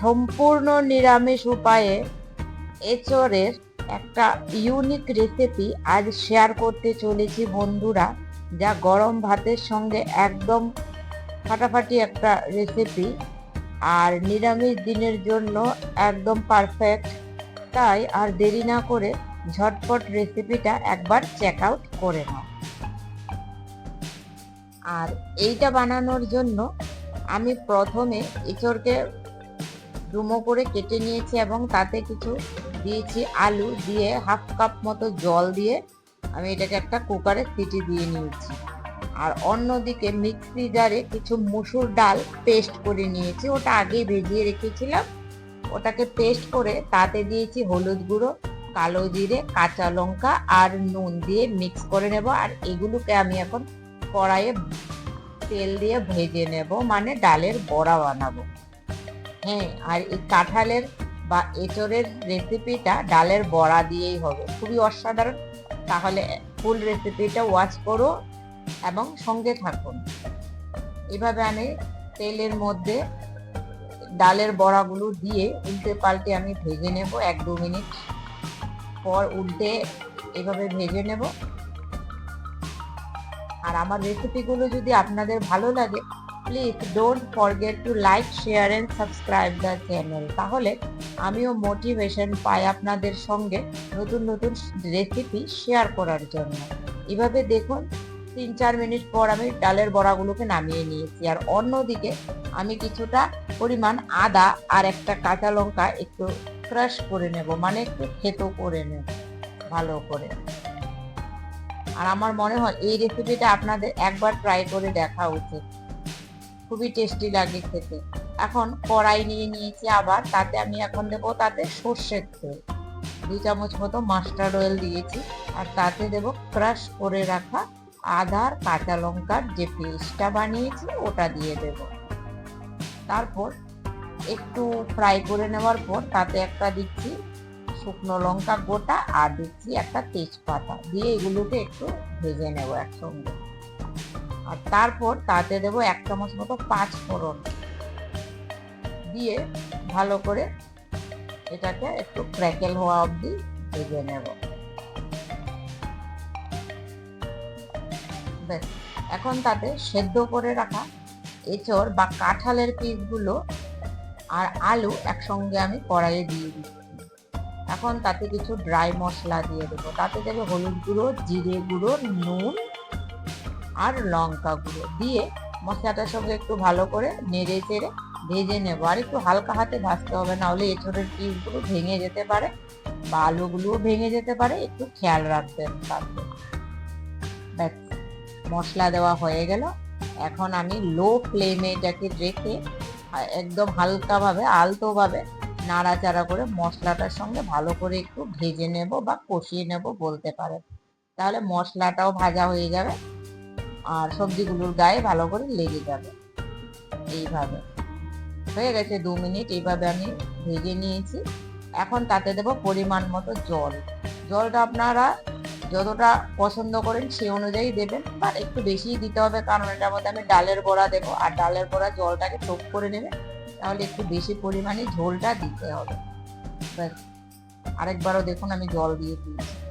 সম্পূর্ণ নিরামিষ উপায়ে এচরের একটা ইউনিক রেসিপি আজ শেয়ার করতে চলেছি বন্ধুরা, যা গরম ভাতের সঙ্গে একদম ফাটাফাটি একটা রেসিপি আর নিরামিষ দিনের জন্য একদম পারফেক্ট তাই আর দেরি না করে ঝটপট রেসিপিটা একবার চেক আউট করে নাও। আর এইটা বানানোর জন্য আমি প্রথমে এঁচড়কে ডুমো করে কেটে নিয়েছি এবং তাতে কিছু দিয়েছি আলু দিয়ে হাফ কাপ মতো জল দিয়ে আমি এটাকে একটা কুকারে সিটি দিয়ে নিয়েছি। আর অন্যদিকে মিক্সি জারে কিছু মুসুর ডাল পেস্ট করে নিয়েছি। ওটা আগেই ভেজিয়ে রেখেছিলাম। ওটাকে পেস্ট করে তাতে দিয়েছি হলুদ গুঁড়ো, কালো জিরে, কাঁচা লঙ্কা আর নুন দিয়ে মিক্স করে নেব। আর এগুলোকে আমি এখন কড়াইয়ে তেল দিয়ে ভেজে নেব মানে ডালের বড়া বানাবো। হ্যাঁ আর এই কাঁঠালের বা এঁচড়ের রেসিপিটা ডালের বড়া দিয়েই হবে। খুবই অসাধারণ। তাহলে ফুল রেসিপিটা ওয়াচ করো এবং সঙ্গে থাকুন। এভাবে আমি তেলের মধ্যে ডালের বড়াগুলো দিয়ে উল্টে পাল্টে আমি ভেজে নেব এক দু মিনিট। পর উল্টে এভাবে ভেজে নেব। আর আমার রেসিপিগুলো যদি আপনাদের ভালো লাগে please don't forget to like share and subscribe the channel তাহলে আমিও মোটিভেশন পাই আপনাদের সঙ্গে নতুন নতুন রেসিপি শেয়ার করার জন্য। এভাবে দেখুন, তিন চার মিনিট পর আমি ডালের বড়াগুলোকে নামিয়ে নিয়েছি। আর অন্যদিকে আমি কিছুটা পরিমাণ আদা আর একটা কাঁচা লঙ্কা একটু ক্রাশ করে নেব মানে একটু থেতো করে নেব, ভালো করে। আর আমার মনে হয় এই রেসিপিটা আপনাদের একবার ট্রাই করে দেখা উচিত। খুবই টেস্টি লাগে খেতে। এখন কড়াই নিয়ে নিয়েছি আবার, তাতে আমি এখন দেবো তাতে সর্ষের তেল। দু চামচ মতো মাস্টার্ড অয়েল দিয়েছি, আর তাতে দেব ক্রাশ করে রাখা আদার কাঁচা লঙ্কার যে পেস্টটা বানিয়েছি, ওটা দিয়ে দেব। তারপর একটু ফ্রাই করে নেওয়ার পর, তাতে একটা দিচ্ছি শুকনো লঙ্কা গোটা, আর দিচ্ছি একটা তেজপাতা। দিয়ে এগুলোকে একটু ভেজে নেব একসঙ্গে। আর তারপর তাতে দেব এক চামচ মতো পাঁচ ফোড়ন। দিয়ে ভালো করে এটাকে একটু ক্র্যাকেল হওয়া অবধি ভেজে নেব। ব্যাস, এখন তাতে সেদ্ধ করে রাখা এঁচড় বা কাঁঠালের পিসগুলো আর আলু একসঙ্গে আমি কড়াইয়ে দিয়ে দিচ্ছি। এখন তাতে কিছু ড্রাই মশলা দিয়ে দেবো। তাতে দেবে হলুদ গুঁড়ো, জিরে গুঁড়ো, নুন আর লঙ্কা গুঁড়ো দিয়ে মশলাটার সঙ্গে একটু ভালো করে নেড়ে চেড়ে ভেজে নেব। আর একটু হালকা হাতে ভাজতে হবে না হলে এঁচড়ের পিসগুলো ভেঙে যেতে পারে বা আলুগুলোও ভেঙে যেতে পারে। একটু খেয়াল রাখবেন তাতে ব্যাস, মশলা দেওয়া হয়ে গেল। এখন আমি লো ফ্লেমে এটাকে রেখে একদম হালকাভাবে, আলতোভাবে নাড়াচাড়া করে মশলাটার সঙ্গে ভালো করে একটু ভেজে নেব বা কষিয়ে নেব বলতে পারেন। তাহলে মশলাটাও ভাজা হয়ে যাবে। আর সবজিগুলোর গায়ে ভালো করে লেগে যাবে। এইভাবে। হয়ে গেছে দু মিনিট, এইভাবে আমি ভেজে নিয়েছি। এখন তাতে দেব পরিমাণ মতো জল। জলটা আপনারা যতটা পছন্দ করেন সে অনুযায়ী দেবেন বা একটু বেশিই দিতে হবে, কারণ এটার মধ্যে আমি ডালের বড়া দেবো। আর ডালের বড়া জলটাকে টোপ করে নেবে তাহলে একটু বেশি পরিমাণে ঝোলটা দিতে হবে। আরেকবারও দেখুন আমি জল দিয়ে দিয়েছি।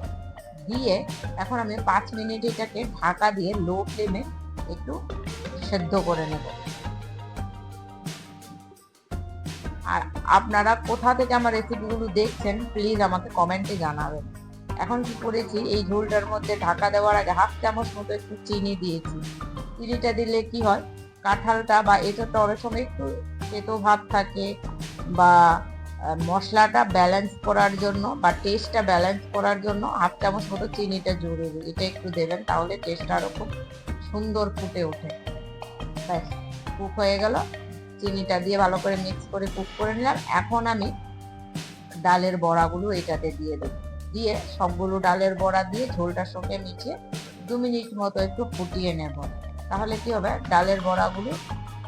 দিয়ে এখন আমি পাঁচ মিনিট এটাকে ঢাকা দিয়ে লো ফ্লেমে একটু সেদ্ধ করে নেব। আর আপনারা কোথা থেকে আমার রেসিপিগুলো দেখছেন প্লিজ আমাকে কমেন্টে জানাবেন। এখন কি করেছি, এই ঝোলটার মধ্যে ঢাকা দেওয়ার আগে হাফ চামচ মতো একটু চিনি দিয়েছি। চিনিটা দিলে কি হয়, কাঁঠালটা বা এঁচোড়টা অনেক সময় একটু তেতো ভাব থাকে বা মশলাটা ব্যালেন্স করার জন্য বা টেস্টটা ব্যালেন্স করার জন্য হাফ চামচ মতো চিনিটা জরুরি এটা একটু দেবেন, তাহলে টেস্টটা আরও খুব সুন্দর ফুটে ওঠে। ব্যাস কুক হয়ে গেল। চিনিটা দিয়ে ভালো করে মিক্স করে কুক করে নিলাম। এখন আমি ডালের বড়াগুলো এটাতে দিয়ে দেবো। দিয়ে সবগুলো ডালের বড়া দিয়ে ঝোলটার সঙ্গে মিশিয়ে দু মিনিট মতো একটু ফুটিয়ে নেব। তাহলে কি হবে? ডালের বড়াগুলো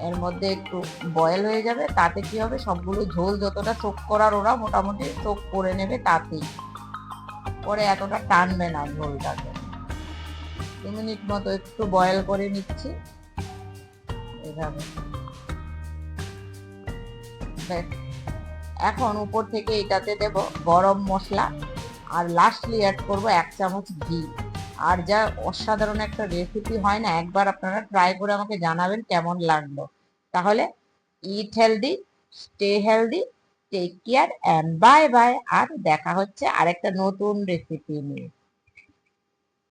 এর মধ্যে একটু বয়েল হয়ে যাবে, তাতে কি হবে? সবগুলো ঝোল যতটা চোখ করার ওরা মোটামুটি চোখ করে নেবে তাতেই। পরে এতটা টানবে না ঝোলটাকে। দু মিনিট মতো একটু বয়েল করে নিচ্ছি। এভাবে। এখন উপর থেকে এটাতে দেব গরম মশলা। আর লাস্টলি অ্যাড করব এক চামচ ঘি। আর যা অসাধারণ একটা রেসিপি হয় না, একবার আপনারা ট্রাই করে আমাকে জানাবেন কেমন লাগল। তাহলে eat healthy stay healthy take care and bye bye আর দেখা হচ্ছে আরেকটা নতুন রেসিপি নিয়ে।